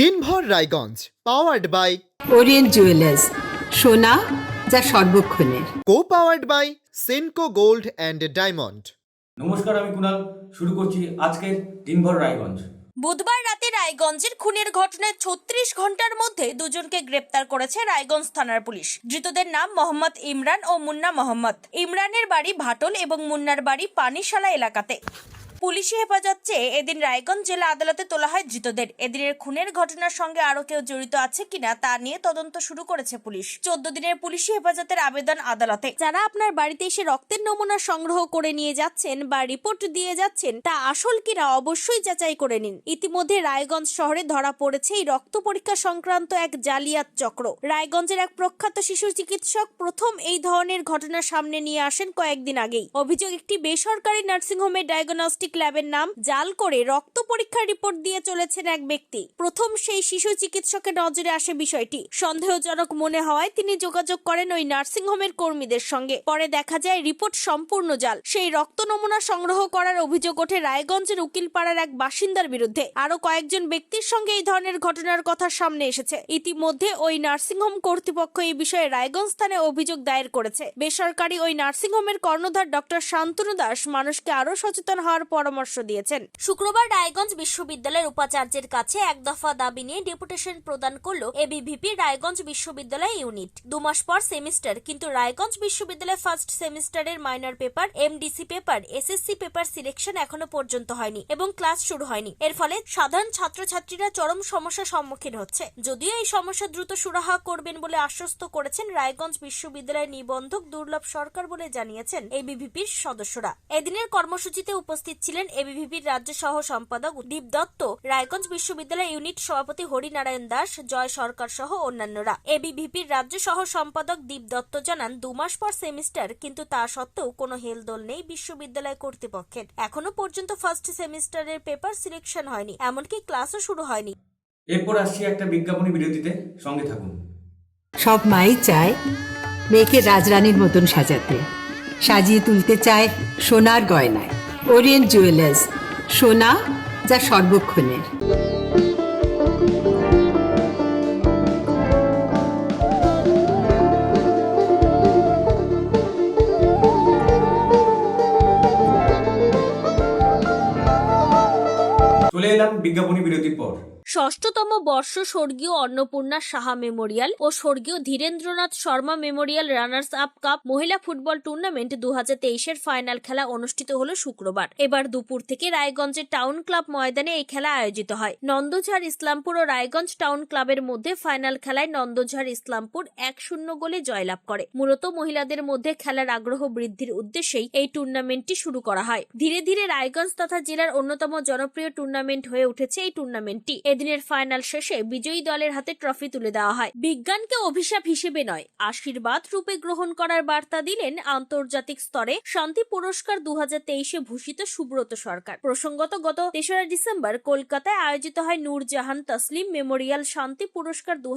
দিনভর Raiganj powered by Orient Jewellers সোনা যা সর্বক্ষণের। Co powered by Senco Gold and Diamond নমস্কার আমি কুনাল। শুরু করছি আজকের দিনভর রায়গঞ্জ। বুধবার রাতে রায়গঞ্জের খুনের ঘটনায় ছত্রিশ ঘণ্টার মধ্যে দুজনকে গ্রেপ্তার করেছে রায়গঞ্জ থানার পুলিশ। ধৃতদের নাম মোহাম্মদ ইমরান ও মুন্না মোহাম্মদ। ইমরানের বাড়ি ভাটল এবং মুন্নার বাড়ি পানিশালা এলাকাতে। পুলিশি হেফাজত চেয়ে এদিন রায়গঞ্জ জেলা আদালতে তোলা হয় ধৃতদের। এদিনের খুনের ঘটনার সঙ্গে আরও কেউ জড়িত আছে কিনা তা নিয়ে তদন্ত শুরু করেছে পুলিশ। চোদ্দ দিনের পুলিশি হেফাজতের আবেদন আদালতে। যারা আপনার বাড়িতে এসে রক্তের নমুনা সংগ্রহ করে নিয়ে যাচ্ছেন বা রিপোর্ট দিয়ে যাচ্ছেন, তা আসল কিনা অবশ্যই যাচাই করে নিন। ইতিমধ্যে রায়গঞ্জ শহরে ধরা পড়েছে এই রক্ত পরীক্ষা সংক্রান্ত এক জালিয়াত চক্র। রায়গঞ্জের এক প্রখ্যাত শিশু চিকিৎসক প্রথম এই ধরনের ঘটনা সামনে নিয়ে আসেন কয়েকদিন আগেই। অভিযোগ, একটি বেসরকারি নার্সিংহোমের ডায়াগনস্টিক ল্যাবের নাম জাল করে রক্ত পরীক্ষার রিপোর্ট দিয়ে চলেছেন এক ব্যক্তি। প্রথম সেই শিশু চিকিৎসকের নজরে আসে বিষয়টি। সন্দেহজনক মনে হওয়ায় তিনি যোগাযোগ করেন ওই নার্সিংহোমের কর্মীদের সঙ্গে। পরে দেখা যায়, রিপোর্ট সম্পূর্ণ জাল। সেই রক্ত নমুনা সংগ্রহ করার অভিযোগ ওঠে রায়গঞ্জের উকিলপাড়ার এক বাসিন্দার বিরুদ্ধে। আরও কয়েকজন ব্যক্তির সঙ্গে এই ধরনের ঘটনার কথা সামনে এসেছে। ইতিমধ্যে ওই নার্সিংহোম কর্তৃপক্ষ এই বিষয়ে রায়গঞ্জ থানায় অভিযোগ দায়ের করেছে। বেসরকারি ওই নার্সিংহোমের কর্ণধার ডক্টর শান্তনু দাস মানুষকে আরও সচেতন হওয়ার পরামর্শ দিয়েছেন। শুক্রবার রায়গঞ্জ বিশ্ববিদ্যালয়ের উপাচার্যের কাছে এক দফা দাবি নিয়ে ডেপুটেশন প্রদান করল এবিভিপি রায়গঞ্জ বিশ্ববিদ্যালয় ইউনিট। দু মাস পর সেমিস্টার, কিন্তু রায়গঞ্জ বিশ্ববিদ্যালয় ফার্স্ট সেমিস্টারের minor paper, MDC paper, SSC paper selection এখনও পর্যন্ত হয়নি এবং ক্লাস শুরু হয়নি। এর ফলে সাধারণ ছাত্রছাত্রীরা চরম সমস্যার সম্মুখীন হচ্ছে। যদিও এই সমস্যা দ্রুত সুরাহা করবেন বলে আশ্বস্ত করেছেন রায়গঞ্জ বিশ্ববিদ্যালয়ের নিবন্ধক দুর্লভ সরকার বলে জানিয়েছেন এবিভিপির সদস্যরা। এদিনের কর্মসূচিতে উপস্থিত ছিলেন এবিভিপির রাজ্য সহ সম্পাদক দীপ দত্ত। রায়গঞ্জ বিশ্ববিদ্যালয় ইউনিট সভাপতি হরিনারায়ণ দাস জয় সরকার সহ অন্যান্যরা। এবিভিপির রাজ্য সহ সম্পাদক দীপ দত্ত জানান দু মাস পর সেমিস্টার কিন্তু তা সত্ত্বেও কোনো হেলদোল নেই বিশ্ববিদ্যালয় কর্তৃপক্ষের। এখনও পর্যন্ত ফার্স্ট সেমিস্টারের পেপার সিলেকশন হয়নি এমনকি ক্লাসও শুরু হয়নি। এরপর আসছি একটা বিজ্ঞাপনী বিরতিতে সঙ্গে থাকুন। সব মাই চায় মেয়েকে রাজরানীর মতন সাজাতে সাজিয়ে তুলতে চায় সোনার গয়নায়। ওরিয়েন্ট জুয়েলার্স সোনা যা সর্বক্ষণের। চলে এলাম বিজ্ঞাপনী বিরতির পর। ষষ্ঠতম বর্ষ স্বর্গীয় অন্নপূর্ণা সাহা মেমোরিয়াল ও স্বর্গীয় Dhirendranath Sharma memorial runners up cup মহিলা ফুটবল টুর্নামেন্ট দু হাজার তেইশের ফাইনাল খেলা অনুষ্ঠিত হল শুক্রবার। এবার দুপুর থেকে রায়গঞ্জের টাউন ক্লাব ময়দানে এই খেলা আয়োজিত হয়। নন্দঝাড় ইসলামপুর ও রায়গঞ্জ টাউন ক্লাবের মধ্যে ফাইনাল খেলায় নন্দঝাড় ইসলামপুর এক শূন্য গোলে জয়লাভ করে। মূলত মহিলাদের মধ্যে খেলার আগ্রহ বৃদ্ধির উদ্দেশ্যেই এই টুর্নামেন্টটি শুরু করা হয়। ধীরে ধীরে রায়গঞ্জ তথা জেলার অন্যতম জনপ্রিয় টুর্নামেন্ট হয়ে উঠেছে এই টুর্নামেন্টটি। এদিনের ফাইনাল শেষে বিজয়ী দলের হাতে ট্রফি তুলে দেওয়া হয়। বিজ্ঞানকে অভিশাপ হিসেবে নয়, আশীর্বাদ রূপে গ্রহণ করার বার্তা দিলেন আন্তর্জাতিক স্তরে শান্তি পুরস্কার দু তেইশে ভূষিত সুব্রত সরকার। প্রসঙ্গত, গত তেসরা ডিসেম্বর কলকাতায় আয়োজিত হয় নূরজাহান তসলিম মেমোরিয়াল শান্তি পুরস্কার দু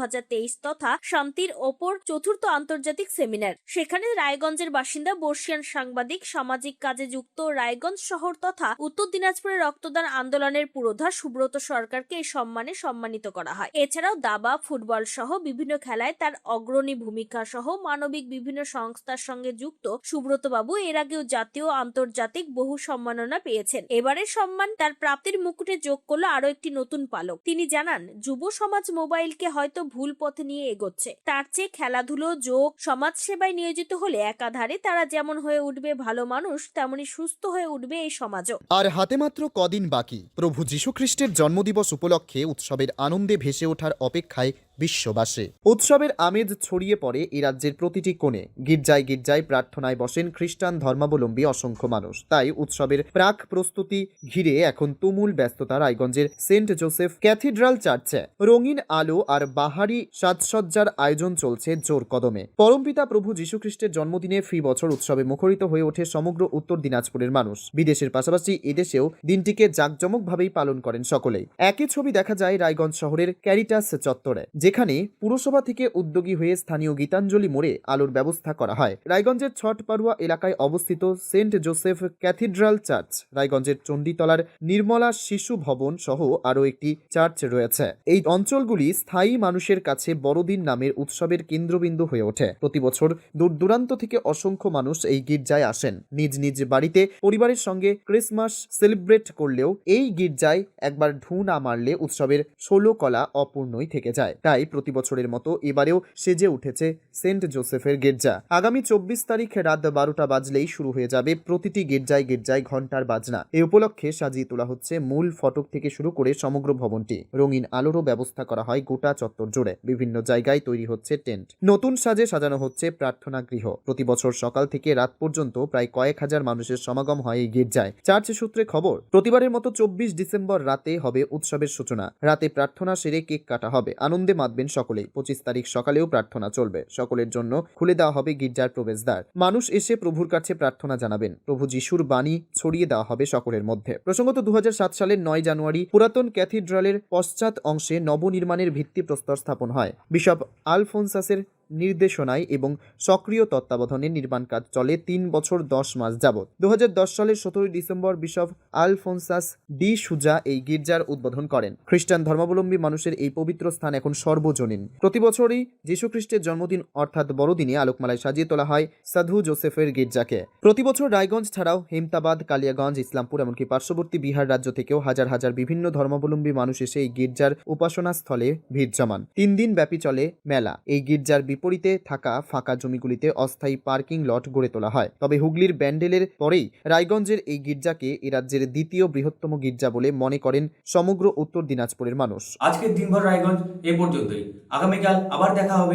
তথা শান্তির ওপর চতুর্থ আন্তর্জাতিক সেমিনার। সেখানে রায়গঞ্জের বাসিন্দা বর্ষিয়ান সাংবাদিক, সামাজিক কাজে যুক্ত রায়গঞ্জ শহর তথা উত্তর দিনাজপুরের রক্তদান আন্দোলনের পুরোধা সুব্রত সরকারকে এই সম্মানে সম্মানিত করা হয়। এছাড়াও দাবা, ফুটবল সহ বিভিন্ন খেলায় তার অগ্রণী ভূমিকা সহ মানবিক বিভিন্ন সংস্থার সঙ্গে যুক্ত সুব্রত বাবু এর আগেও জাতীয়, আন্তর্জাতিক বহু সম্মাননা পেয়েছেন। এবারের সম্মান তার প্রাপ্তির মুকুটে যোগ করল আরও একটি নতুন পালক। তিনি জানান, যুব সমাজ মোবাইলকে হয়তো ভুল পথে নিয়ে এগোচ্ছে। তার চেয়ে খেলাধুলো, যোগ সমাজ সেবায় নিয়োজিত হলে একাধারে তারা যেমন হয়ে উঠবে ভালো মানুষ, তেমনি সুস্থ হয়ে উঠবে এই সমাজও। আর হাতে মাত্র কদিন বাকি। প্রভু যীশুখ্রিস্টের জন্মদিবস উপলক্ষে উৎসবের আনন্দে ভেসে ওঠার অপেক্ষায় বিশ্ববাসী। উৎসবের আমেজ ছড়িয়ে পড়ে এই রাজ্যের প্রতিটি কোণে। গির্জায় গির্জায় প্রার্থনায় বসেন খ্রিস্টান ধর্মাবলম্বী অসংখ্য মানুষ। তাই উৎসবের প্রাক প্রস্তুতি ঘিরে এখন তুমুল ব্যস্ততা রায়গঞ্জের সেন্ট জোসেফ ক্যাথিড্রাল চার্চে। রঙিন আলো আর বাহারি সাজসজ্জার আয়োজন চলছে জোর কদমে। পরমপিতা প্রভু যীশুখ্রিস্টের জন্মদিনে ফি বছর উৎসবে মুখরিত হয়ে ওঠে সমগ্র উত্তর দিনাজপুরের মানুষ। বিদেশের পাশাপাশি এদেশেও দিনটিকে জাঁকজমকভাবেই পালন করেন সকলেই। একই ছবি দেখা যায় রায়গঞ্জ শহরের ক্যারিটাস চত্বরে যেখানে পুরসভা থেকে উদ্যোগী হয়ে স্থানীয় গীতাঞ্জলি মোড়ে আলোর ব্যবস্থা করা হয়। রায়গঞ্জের ছটপাড়ুয়া এলাকায় অবস্থিত সেন্ট জোসেফ ক্যাথিড্রাল চার্চ, রায়গঞ্জের চণ্ডীতলার নির্মলা শিশু ভবন সহ আরও একটি চার্চ রয়েছে। এই অঞ্চলগুলি স্থায়ী মানুষের কাছে বড়দিন নামের উৎসবের কেন্দ্রবিন্দু হয়ে ওঠে। প্রতি বছর দূর দূরান্ত থেকে অসংখ্য মানুষ এই গির্জায় আসেন। নিজ নিজ বাড়িতে পরিবারের সঙ্গে ক্রিসমাস সেলিব্রেট করলেও এই গির্জায় একবার ঢু না মারলে উৎসবের ষোলো কলা অপূর্ণই থেকে যায়। তাই প্রতি বছরের মতো এবারেও সেজে উঠেছে সেন্ট জোসেফের গির্জা। আগামী চব্বিশ তারিখ রাত বারোটা বাজলেই শুরু হয়ে যাবে প্রতিটি গির্জায় গির্জায় ঘণ্টার বাজনা। এই উপলক্ষে সাজিয়ে তোলা হচ্ছে মূল ফটক থেকে শুরু করে সমগ্র ভবনটি। রঙিন আলোরও ব্যবস্থা করা হয় গোটা চত্বর জুড়ে। বিভিন্ন জায়গায় তৈরি হচ্ছে টেন্ট। নতুন সাজে সাজানো হচ্ছে প্রার্থনা গৃহ। প্রতি বছর সকাল থেকে রাত পর্যন্ত প্রায় কয়েক হাজার মানুষের সমাগম হয় এই গির্জায়। চার্চ সূত্রে খবর, প্রতিবারের মতো চব্বিশ ডিসেম্বর রাতে হবে উৎসবের সূচনা। রাতে প্রার্থনা সেরে কেক কাটা হবে। আনন্দে মাতবেন সকলেই। পঁচিশ তারিখ সকালেও প্রার্থনা চলবে। সকলের জন্য খুলে দেওয়া হবে গির্জার প্রবেশদ্বার। মানুষ এসে প্রভুর কাছে প্রার্থনা জানাবেন। প্রভু যিশুর বাণী ছড়িয়ে দেওয়া হবে সকলের মধ্যে। প্রসঙ্গত দু হাজার সাত সালের নয় জানুয়ারি পুরাতন ক্যাথিড্রালের পশ্চাৎ অংশে নবনির্মাণের ভিত্তিপ্রস্তর স্থাপন হয়। বিশপ আলফোনসাসের নির্দেশনায় এবং সক্রিয় তত্ত্বাবধানে নির্মাণ কাজ চলে তিন বছর দশ মাস যাবৎ। দু সালের সতেরোই ডিসেম্বর বিশপ আলফোনসাস ডি সুজা এই গির্জার উদ্বোধন করেন। খ্রিস্টান ধর্মাবলম্বী মানুষের এই পবিত্র স্থান এখন সর্বজনীন। প্রতি বছরই যীশু খ্রিস্টের জন্মদিন অর্থাৎ বড়দিনে আলোকমালায় সাজিয়ে তোলা হয় সাধু জোসেফের গির্জাকে। প্রতি বছর রায়গঞ্জ ছাড়াও হেমতাবাদ, কালিয়াগঞ্জ, ইসলামপুর এমনকি পার্শ্ববর্তী বিহার রাজ্য থেকেও হাজার হাজার বিভিন্ন ধর্মাবলম্বী মানুষ এসে এই গির্জার উপাসনা স্থলে ভিড় জমান। তিন দিন ব্যাপী চলে মেলা। এই গির্জার বিপরীতে থাকা ফাঁকা জমিগুলিতে অস্থায়ী পার্কিং লট গড়ে তোলা হয়। তবে হুগলির ব্যান্ডেলের পরেই রায়গঞ্জের এই গির্জাকে এ রাজ্যের দ্বিতীয় বৃহত্তম গির্জা বলে মনে করেন সমগ্র উত্তর দিনাজপুরের মানুষ। আজকের দিনভর রায়গঞ্জ এ পর্যন্তই। আগামীকাল আবার দেখা হবে।